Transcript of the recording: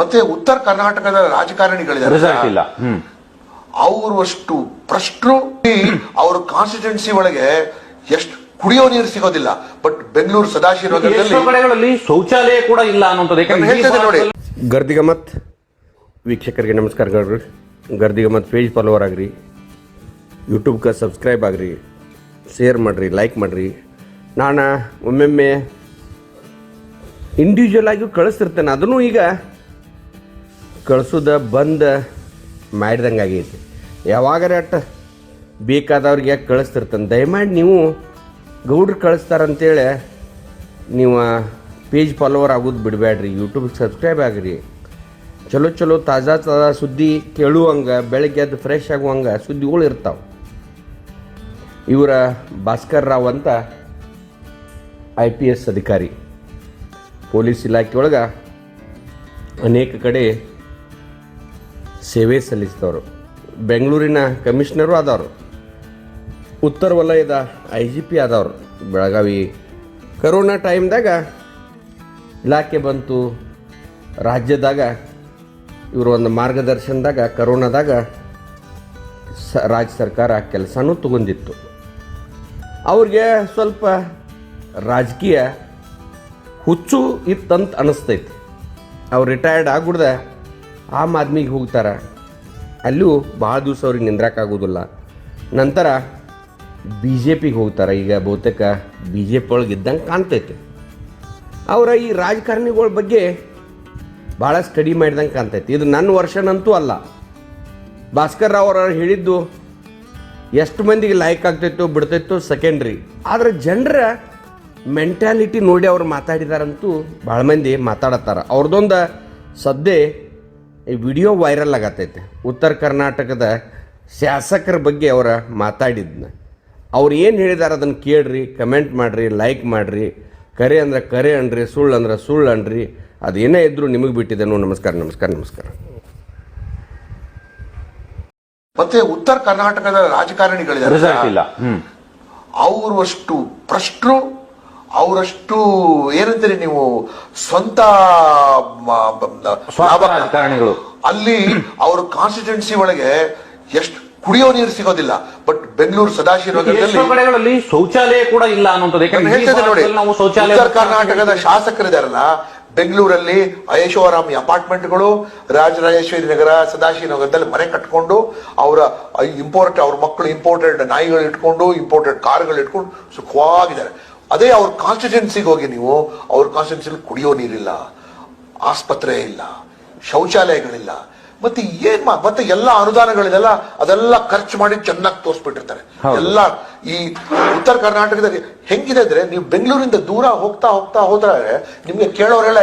ಮತ್ತೆ ಉತ್ತರ ಕರ್ನಾಟಕದ ರಾಜಕಾರಣಿಗಳಿದ್ದಾರೆ. ಅವರಷ್ಟು ಇಲ್ಲ. ಹ್ಮ್. ಅವರು ಕಾನ್ಸ್ಟಿಟ್ಯೂನ್ಸಿ ಒಳಗೆ ಎಷ್ಟು ಕುಡಿಯೋ ನೀರು ಸಿಗೋದಿಲ್ಲ. ಬಟ್ ಬೆಂಗಳೂರು ಸದಾಶಿವನಗರದಲ್ಲಿ ಎಷ್ಟೋ ಶೌಚಾಲಯ ಕೂಡ ಇಲ್ಲ ಹೇಳ್ತಿದ್ದೆ ನೋಡಿ. ಗರ್ದಿಗಮತ್ ವೀಕ್ಷಕರಿಗೆ ನಮಸ್ಕಾರಗಳು ಗರ್ದಿಗಮತ್ ಪೇಜ್ ಫಾಲೋವರ್ ಆಗ್ರಿ. ಯೂಟ್ಯೂಬ್ಗೆ ಸಬ್ಸ್ಕ್ರೈಬ್ ಆಗ್ರಿ. ಶೇರ್ ಮಾಡ್ರಿ ಲೈಕ್ ಮಾಡ್ರಿ. ನಾನು ಒಮ್ಮೊಮ್ಮೆ ಇಂಡಿವಿಜುವಲ್ ಆಗಿ ಕಳಿಸ್ತಿರ್ತೇನೆ. ಅದನ್ನು ಈಗ ಕಳಿಸೋದ ಬಂದ ಮಾಡಿದಂಗೆ ಆಗೈತಿ. ಯಾವಾಗಾರ ರೇಟ್ ಬೇಕಾದವ್ರಿಗೆ ಕಳಿಸ್ತಿರ್ತಾನೆ. ದಯಮಾಡಿ ನೀವು ಗೌಡ್ರು ಕಳಿಸ್ತಾರಂತೇಳಿ ನೀವು ಪೇಜ್ ಫಾಲೋವರ್ ಆಗೋದು ಬಿಡಬೇಡ್ರಿ ಯೂಟ್ಯೂಬ್ ಸಬ್ಸ್ಕ್ರೈಬ್ ಆಗ್ರಿ. ಚಲೋ ಚಲೋ ತಾಜಾ ತಾಜಾ ಸುದ್ದಿ ಕೇಳುವಂಗೆ, ಬೆಳಗ್ಗೆ ಅದು ಫ್ರೆಶ್ ಆಗುವಂಗೆ ಸುದ್ದಿಗಳು ಇರ್ತಾವೆ. ಇವರ ಭಾಸ್ಕರ್ ರಾವ್ ಅಂತ ಐ ಪಿ ಎಸ್ ಅಧಿಕಾರಿ, ಪೊಲೀಸ್ ಇಲಾಖೆಯೊಳಗೆ ಅನೇಕ ಕಡೆ ಸೇವೆ ಸಲ್ಲಿಸಿದವರು. ಬೆಂಗಳೂರಿನ ಕಮಿಷನರು ಆದವರು. ಉತ್ತರ ವಲಯದ ಐ ಜಿ ಪಿ ಆದವರು. ಬೆಳಗಾವಿ ಕರೋನಾ ಟೈಮ್ದಾಗ ಇಲಾಖೆ ಬಂತು. ರಾಜ್ಯದಾಗ ಇವರು ಒಂದು ಮಾರ್ಗದರ್ಶನದಾಗ ಕರೋನಾದಾಗ ಸ ರಾಜ್ಯ ಸರ್ಕಾರ ಕೆಲಸನೂ ತಗೊಂಡಿತ್ತು. ಅವ್ರಿಗೆ ಸ್ವಲ್ಪ ರಾಜಕೀಯ ಹುಚ್ಚು ಇತ್ತಂತ ಅನ್ನಿಸ್ತೈತಿ ಅವ್ರು ರಿಟೈರ್ಡ್ ಆಗ್ಬಿಡ್ದ ಆಮ್ ಆದ್ಮಿಗೆ ಹೋಗ್ತಾರೆ. ಅಲ್ಲೂ ಭಾಳ ದಿವಸ ಅವ್ರಿಗೆ ನಿಂದ್ರಾಕಾಗೋದಿಲ್ಲ. ನಂತರ ಬಿ ಜೆ ಪಿಗೆ ಹೋಗ್ತಾರೆ. ಈಗ ಬಹುತೇಕ ಬಿ ಜೆ ಪಿ ಒಳಗೆ ಇದ್ದಂಗೆ ಕಾಣ್ತೈತೆ. ಅವರ ಈ ರಾಜಕಾರಣಿಗಳ ಬಗ್ಗೆ ಭಾಳ ಸ್ಟಡಿ ಮಾಡಿದಂಗೆ ಕಾಣ್ತೈತಿ. ಇದು ನನ್ನ ವರ್ಷನಂತೂ ಅಲ್ಲ. ಭಾಸ್ಕರ್ ರಾವ್ ಅವರು ಹೇಳಿದ್ದು, ಎಷ್ಟು ಮಂದಿಗೆ ಲೈಕ್ ಆಗ್ತೈತೋ ಬಿಡ್ತೈತೋ ಸೆಕೆಂಡ್ರಿ ಆದರೆ ಜನರ ಮೆಂಟ್ಯಾಲಿಟಿ ನೋಡಿ ಅವ್ರು ಮಾತಾಡಿದಾರಂತೂ ಭಾಳ ಮಂದಿ ಮಾತಾಡತ್ತಾರ. ಅವ್ರದ್ದೊಂದು ಸದ್ಯ ಈ ವಿಡಿಯೋ ವೈರಲ್ ಆಗತ್ತೈತೆ ಉತ್ತರ ಕರ್ನಾಟಕದ ಶಾಸಕರ ಬಗ್ಗೆ ಅವರ ಮಾತಾಡಿದ್ನ. ಅವ್ರು ಏನು ಹೇಳಿದಾರೆ ಅದನ್ನು ಕೇಳ್ರಿ ಕಮೆಂಟ್ ಮಾಡಿರಿ ಲೈಕ್ ಮಾಡಿರಿ. ಕರೆ ಅಂದ್ರೆ ಕರೆ ಅನ್ರಿ ಸುಳ್ಳು ಅಂದ್ರೆ ಸುಳ್ಳು ಅನ್ರಿ. ಅದೇನೇ ಇದ್ದರೂ ನಿಮಗೆ ಬಿಟ್ಟಿದ್ದೇನು ನಮಸ್ಕಾರ ನಮಸ್ಕಾರ ನಮಸ್ಕಾರ. ಮತ್ತೆ ಉತ್ತರ ಕರ್ನಾಟಕದ ರಾಜಕಾರಣಿಗಳಿದ್ದಾರೆ ಅವರಷ್ಟು ಇಲ್ಲ. ಹ್ಮ್. ಅವರು ಅಷ್ಟು ಭ್ರಷ್ಟರು ಅವರಷ್ಟು ಏನಂತೀರಿ ನೀವು ಸ್ವಂತ ರಾಜಕಾರಣಿಗಳು. ಅಲ್ಲಿ ಅವ್ರ ಕಾನ್ಸ್ಟಿಟ್ಯೂನ್ಸಿ ಒಳಗೆ ಎಷ್ಟು ಕುಡಿಯೋ ನೀರು ಸಿಗೋದಿಲ್ಲ. ಬಟ್ ಬೆಂಗಳೂರು ಸದಾಶಿವನಗರದಲ್ಲಿ ಶೌಚಾಲಯ ಕೂಡ ಇಲ್ಲ ಹೇಳ್ತಿದ್ದೆ ನೋಡಿ ನಾವು ಶೌಚಾಲಯ ಉತ್ತರ ಕರ್ನಾಟಕದ ಶಾಸಕರಿದಾರಲ್ಲ ಬೆಂಗಳೂರಲ್ಲಿ ಐಷಾರಾಮಿ ಅಪಾರ್ಟ್ಮೆಂಟ್ಗಳು ರಾಜರಾಜೇಶ್ವರಿ ನಗರ ಸದಾಶಿವನಗರದಲ್ಲಿ ಮನೆ ಕಟ್ಕೊಂಡು ಅವರ ಇಂಪೋರ್ಟ್ ಅವ್ರ ಮಕ್ಕಳು ಇಂಪೋರ್ಟೆಡ್ ನಾಯಿಗಳು ಇಟ್ಕೊಂಡು ಇಂಪೋರ್ಟೆಡ್ ಕಾರ್ಗಳು ಇಟ್ಕೊಂಡು ಸುಖವಾಗಿದ್ದಾರೆ. ಅದೇ ಅವ್ರ ಕಾನ್ಸ್ಟಿಟ್ಯೂನ್ಸಿಗೆ ಹೋಗಿ ನೀವು ಅವ್ರ ಕಾನ್ಸ್ಟಿಟ್ಯೂನ್ಸಿಲಿ ಕುಡಿಯೋ ನೀರಿಲ್ಲ ಆಸ್ಪತ್ರೆ ಇಲ್ಲ ಶೌಚಾಲಯಗಳಿಲ್ಲ. ಮತ್ತೆ ಏನ್ ಮತ್ತೆ ಎಲ್ಲ ಅನುದಾನಗಳಿದೆಲ್ಲ ಅದೆಲ್ಲ ಖರ್ಚು ಮಾಡಿ ಚೆನ್ನಾಗಿ ತೋರಿಸ್ಬಿಟ್ಟಿರ್ತಾರೆ. ಎಲ್ಲ ಈ ಉತ್ತರ ಕರ್ನಾಟಕದಲ್ಲಿ ಹೆಂಗಿದೆ ಅಂದ್ರೆ ನೀವು ಬೆಂಗಳೂರಿಂದ ದೂರ ಹೋಗ್ತಾ ಹೋಗ್ತಾ ಹೋದ್ರೆ ನಿಮ್ಗೆ ಕೇಳೋರೆಲ್ಲ